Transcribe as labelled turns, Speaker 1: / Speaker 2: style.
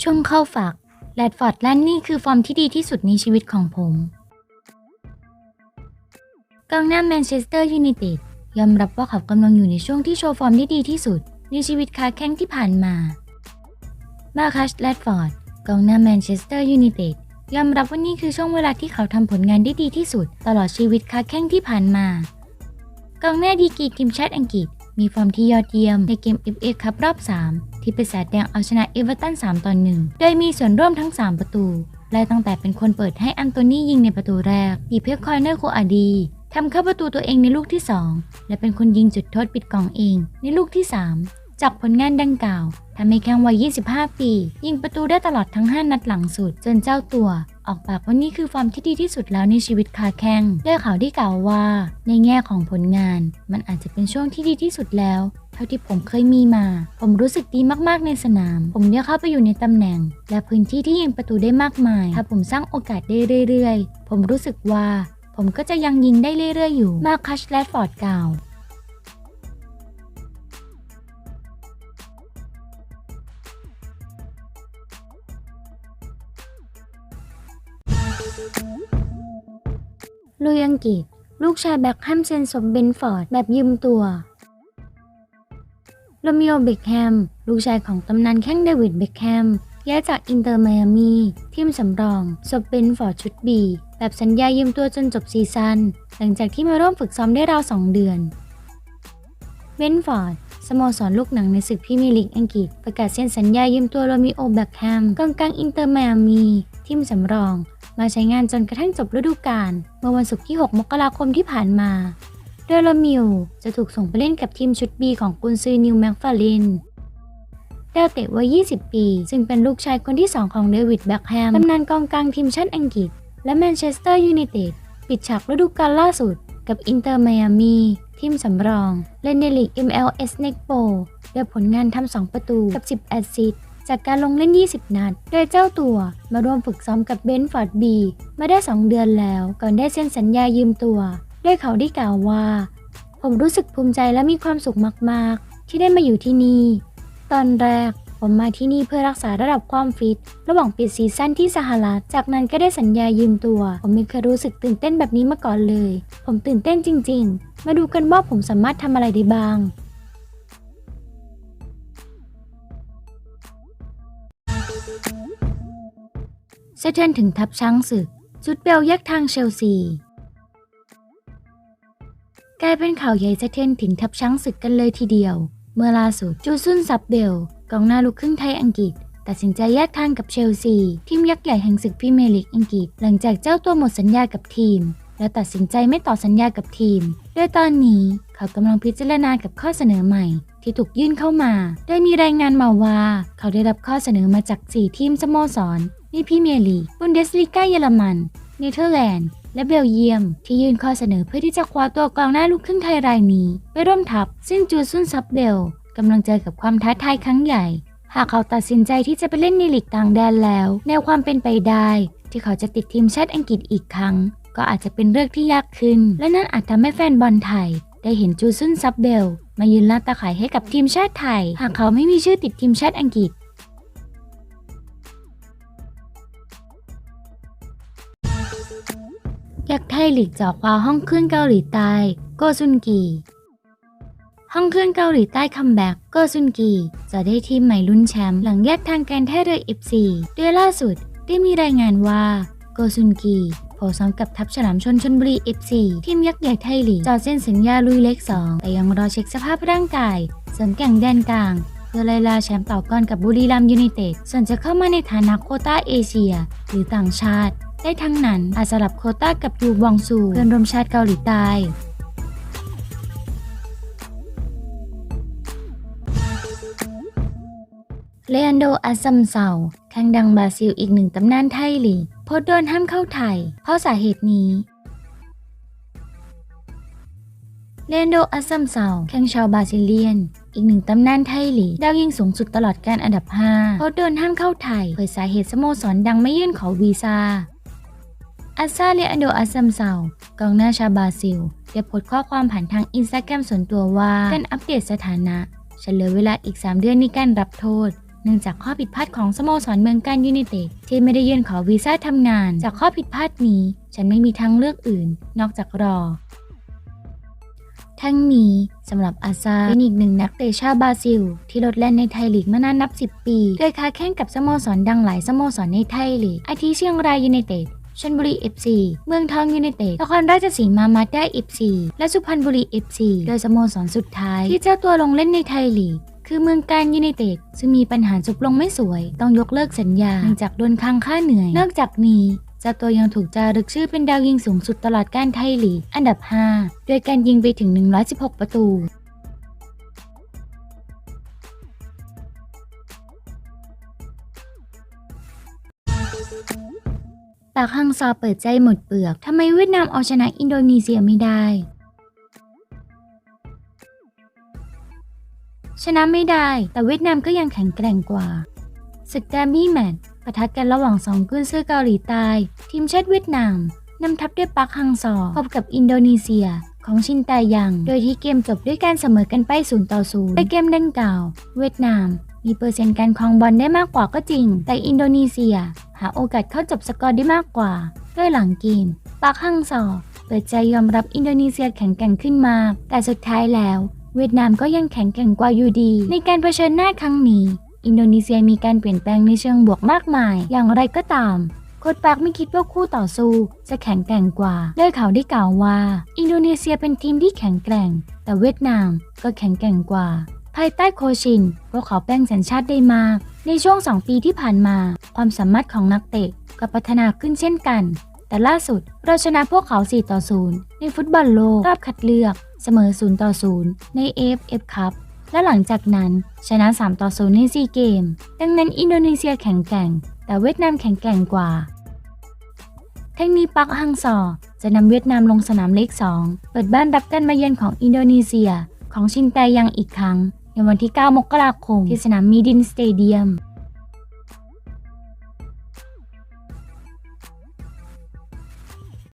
Speaker 1: ช่วงเข้าฝากแรดฟอร์ดแลนด์นี่คือฟอร์มที่ดีที่สุดในชีวิตของผม กองหน้าแมนเชสเตอร์ยูไนเต็ดยอมรับว่าเขากำลังอยู่ในช่วงที่โชว์ฟอร์มที่ดีที่สุด ในชีวิตค้าแข้งที่ผ่านมา มาคัสแรดฟอร์ดกองหน้าแมนเชสเตอร์ยูไนเต็ดยอมรับว่านี่คือช่วงเวลาที่เขาทำผลงานได้ดีที่สุด ตลอดชีวิตค้าแข้งที่ผ่านมากองหน้าดีกีทีมชาติอังกฤษ มีฟอร์มที่ยอดเยี่ยมในเกม FA คัพรอบ 3 ที่ปีศาจแดงเอาชนะเอเวอร์ตัน 3 ต่อ 1 โดยมีส่วนร่วมทั้ง 3 ประตูและตั้งแต่เป็นคนเปิดให้อันโตนี่ยิงในประตูแรกดีเพื่อคอยเนอร์โคอาดีทำเข้าประตูตัวเองในลูกที่ 2 และเป็นคนยิงจุดโทษปิดกล่องเองในลูกที่ 3 จากผลงานดังกล่าว ทำให้แข้งวัย 25 ปี ยิงประตูได้ตลอดทั้ง 5 นัดหลังสุด จนเจ้าตัว ออกปากว่านี่คือฟอร์มที่ดีที่สุดแล้วในชีวิตคาแข้งด้วยข่าวที่กล่าวว่า ในแง่ของผลงาน มันอาจจะเป็นช่วงที่ดีที่สุดแล้ว เท่าที่ผมเคยมีมา ผมรู้สึกดีมากๆในสนาม ผมได้เข้าไปอยู่ในตำแหน่ง และพื้นที่ที่ยิงประตูได้มากมาย ถ้าผมสร้างโอกาสได้เรื่อย ๆ ผมรู้สึกว่า ผมก็จะยังยิงได้เรื่อยๆ อยู่ มาคัชแลดฟอร์ดกล่าว ลุยอังกฤษ ลูกชายแบ็คแฮมเซนสมเบนฟอร์ดแบบยืมตัวโรมิโอเบคแฮม ลูกชายของตำนานแข้งเดวิดเบคแฮมย้ายจากอินเตอร์ไมอามีทีมสำรองสบเบนฟอร์ดชุดบีแบบสัญญายืมตัวจนจบซีซั่นหลังจากที่มาร่วมฝึกซ้อมได้ราวสองเดือนเบนฟอร์ดสโมสรลูกหนังในศึกพรีเมียร์ลีกอังกฤษ ประกาศเซ็นสัญญายืมตัวโรมิโอแบ็คแฮมกองกลางอินเตอร์ไมอามีทีมสำรอง มาใช้งานจนกระทั่งจบฤดูกาลเมื่อวันศุกร์ที่ 6 มกราคมที่ผ่านมาโดยโรมิโอจะถูกส่งไปเล่นกับทีมชุดบีของกุนซือนิวแม็กฟาลินดาวเตะวัย 20 ปี ซึ่งเป็นลูกชายคนที่ 2 ของเดวิดแบ็คแฮมตำนานกองกลางทีมชาติอังกฤษ และแมนเชสเตอร์ยูไนเต็ดปิดฉากฤดูกาลล่าสุด กับอินเตอร์ไมอามีทีมสำรองเล่นในลีก MLS n e x Pro ด้วยผลงานทำ 2 ประตูกับ 10 แอสซิสต์ จากการลงเล่น 20 นัด โดยเจ้าตัวมาร่วมฝึกซ้อมกับเบนฟอร์ดบีมาได้ 2 เดือนแล้ว ก่อนได้เซ็นสัญญายืมตัวด้วยเขาได้กล่าวว่า ผมรู้สึกภูมิใจและมีความสุขมากๆ ที่ได้มาอยู่ที่นี่ ตอนแรกผมมาที่นี่เพื่อรักษาระดับความฟิต ระหว่างปิดซีซั่นที่สหรัฐ จากนั้นก็ได้สัญญายืมตัว ผมไม่เคยรู้สึกตื่นเต้นแบบนี้มาก่อนเลย ผมตื่นเต้นจริง ๆ มาดูกันว่าผมสามารถทำอะไรได้บ้าง สะเทือนถึงทัพช้างศึก จุดเบลแยกทางเชลซี กลายเป็นข่าวใหญ่สะเทือนถึงทัพช้างศึกกันเลยทีเดียว เมื่อล่าสุดจูซุนซับเบลกองหน้าลูกครึ่งไทยอังกฤษ ตัดสินใจแยกทางกับเชลซี ทีมยักษ์ใหญ่แห่งศึกพรีเมียร์ลีกอังกฤษ หลังจากเจ้าตัวหมดสัญญากับทีม และตัดสินใจไม่ต่อสัญญากับทีมโดยตอนนี้เขากำลังพิจารณากับข้อเสนอใหม่ ที่ถูกยื่นเข้ามาโดยมีรายงานมาว่า เขาได้รับข้อเสนอมาจาก 4 ทีมสโมสรในพรีเมียร์ลีกบุนเดสลีกาเยอรมัน เนเธอร์แลนด์ และเบลเยียม ที่ยื่นข้อเสนอเพื่อที่จะคว้าตัวกองหน้าลูกครึ่งไทยรายนี้ ไปร่วมทัพ ซึ่งจูซุนซับเบลกำลังเจอกับความท้าทายครั้งใหญ่ หากเขาตัดสินใจที่จะไปเล่นในลีกต่างแดนแล้ว แนวความเป็นไปได้ ที่เขาจะติดทีมชาติอังกฤษอีกครั้ง ก็อาจจะเป็นเรื่องที่ยากขึ้น และนั่นอาจทำให้แฟนบอลไทย ได้เห็นจูซุนซับเบล มายืนล่าตาข่ายให้กับทีมชาติไทย หากเขาไม่มีชื่อติดทีมชาติอังกฤษยักษ์ไทยหลีกจาะคว้าห้องเครื่องเกาหลีใต้โกซุนกีห้องเครื่องเกาหลีใต้คัมแบ็กโกซุนกีจะได้ทีมใหม่ลุ้นแชมป์หลังแยกทางการท่าเรือ F4 โดยล่าสุดได้มีรายงานว่าโกซุนกี โผซ้อมกับทัพฉลามชนชนบุรี F4 ทีมยักษ์ใหญ่ไทยลีกจอดเส้นสัญญาลุยเล็ก 2 แต่ยังรอเช็คสภาพร่างกายเสริมแก่งแดนกลางเพื่อไล่ล่าแชมป์ต่อกรกับบุรีรัมยูไนเต็ดส่วนจะเข้ามาในฐานะโคต้าเอเชีย หรือต่างชาติ ได้ทั้งนั้นอาจสลับโคต้ากับยูบองซูเพื่อนร่วมชาติเกาหลีใต้เลอันโดอาซัมเซาแข่งดังบราซิลอีกหนึ่งตำนานไทยลีก พสต์โดนห้ามเข้าไทย เพราะสาเหตุนี้เลนโดอาซัมเซาแข่งชาวบราซิเลียน อีกหนึ่งตำนานไทยลีดาวยิงสูงสุดตลอดการอันดับ5โพสต์โดนห้ามเข้าไทย เผยสาเหตุสโมสรดังไม่ยื่นขอวีซ่าอาซาเลอันโดอาซัมเซากองหน้าชาวบราซิล ได้โพสต์ข้อความผ่านทางอินสตาแกรมส่วนตัวว่า การอัปเดตสถานะฉันเหลือเวลาอีก 3 เดือนในการรับโทษ เนื่องจากข้อผิดพลาดของสโมสรเมืองการยูไนเต็ดที่ไม่ได้ยื่นขอวีซ่าทำงาน จากข้อผิดพลาดนี้ ฉันไม่มีทางเลือกอื่น นอกจากรอ ทั้งนี้สำหรับอาซาเป็นอีกหนึ่งนักเตะชาวบราซิล ที่ลดแล่นในไทยลีกมานานนับ 10 ปีโดยค้าแข่งกับสโมสรดังหลายสโมสรในไทยลีกอาทิเชียงรายยูไนเต็ดชลบุรี FC เมืองทองยูไนเต็ดนครราชสีมามาด้า FC และสุพรรณบุรี FC โดยสโมสรสุดท้าย ที่เจ้าตัวลงเล่นในไทยลีก คือเมืองการยูไนเต็ดซึ่งมีปัญหาจบลงไม่สวย ต้องยกเลิกสัญญาเนื่องจากโดนค้างค่าเหนื่อย นอกจากนี้เจ้าตัวยังถูกจารึกชื่อเป็นดาวยิงสูงสุดตลอดการไทยลีกอันดับ 5 โดยการยิงไปถึง 116 ประตู ปากฮังซอเปิดใจหมดเปลือก ทำไมเวียดนามเอาชนะอินโดนีเซียไม่ได้ ชนะไม่ได้ แต่เวียดนามก็ยังแข็งแกร่งกว่าศึกดาร์บี้แมตปะทะกันระหว่างสองกุนซื้อเกาหลีใต้ ทีมชาติเวียดนามนำทัพด้วยปักฮังซอพบกับอินโดนีเซียของชินแตยัง โดยที่เกมจบด้วยการเสมอกันไป0ต่อ0ในเกมดังกล่าว เวียดนาม มีเปอร์เซ็นต์การครองบอลได้มากกว่าก็จริง แต่อินโดนีเซีย หาโอกาสเข้าจบสกอร์ได้มากกว่า ด้วยหลังเกมปักฮังซอเปิดใจยอมรับอินโดนีเซียแข็งแกร่งขึ้นมา แต่สุดท้ายแล้ว เวียดนามก็ยังแข็งแกร่งกว่าอยู่ดี ในการเผชิญหน้าครั้งนี้ อินโดนีเซียมีการเปลี่ยนแปลงในเชิงบวกมากมาย อย่างไรก็ตามโค้ชปาร์คไม่คิดว่าคู่ต่อสู้จะแข็งแกร่งกว่าโดยเขาได้กล่าวว่า อินโดนีเซียเป็นทีมที่แข็งแกร่ง แต่เวียดนามก็แข็งแกร่งกว่า ภายใต้โคชินพวกเขาแปลงสัญชาติได้มาก ในช่วง 2 ปีที่ผ่านมา ความสามารถของนักเตะก็พัฒนาขึ้นเช่นกัน แต่ล่าสุดเราชนะพวกเขา 4 ต่อ 0 ในฟุตบอลโลกรอบคัดเลือก เสมอ 0 ต่อ 0 ใน AFF คัพและหลังจากนั้นชนะ 3 ต่อ 0 ใน 4 เกม ดังนั้นอินโดนีเซียแข็งแกร่ง แต่เวียดนามแข็งแกร่งกว่า ทั้งนี้ปักฮังซอจะนำเวียดนามลงสนามเลข2เปิดบ้านรับการมาเยือนของอินโดนีเซีย ของชินแตยังอีกครั้ง ในวันที่ 9 มกราคม ที่สนามมีดินสเตเดียม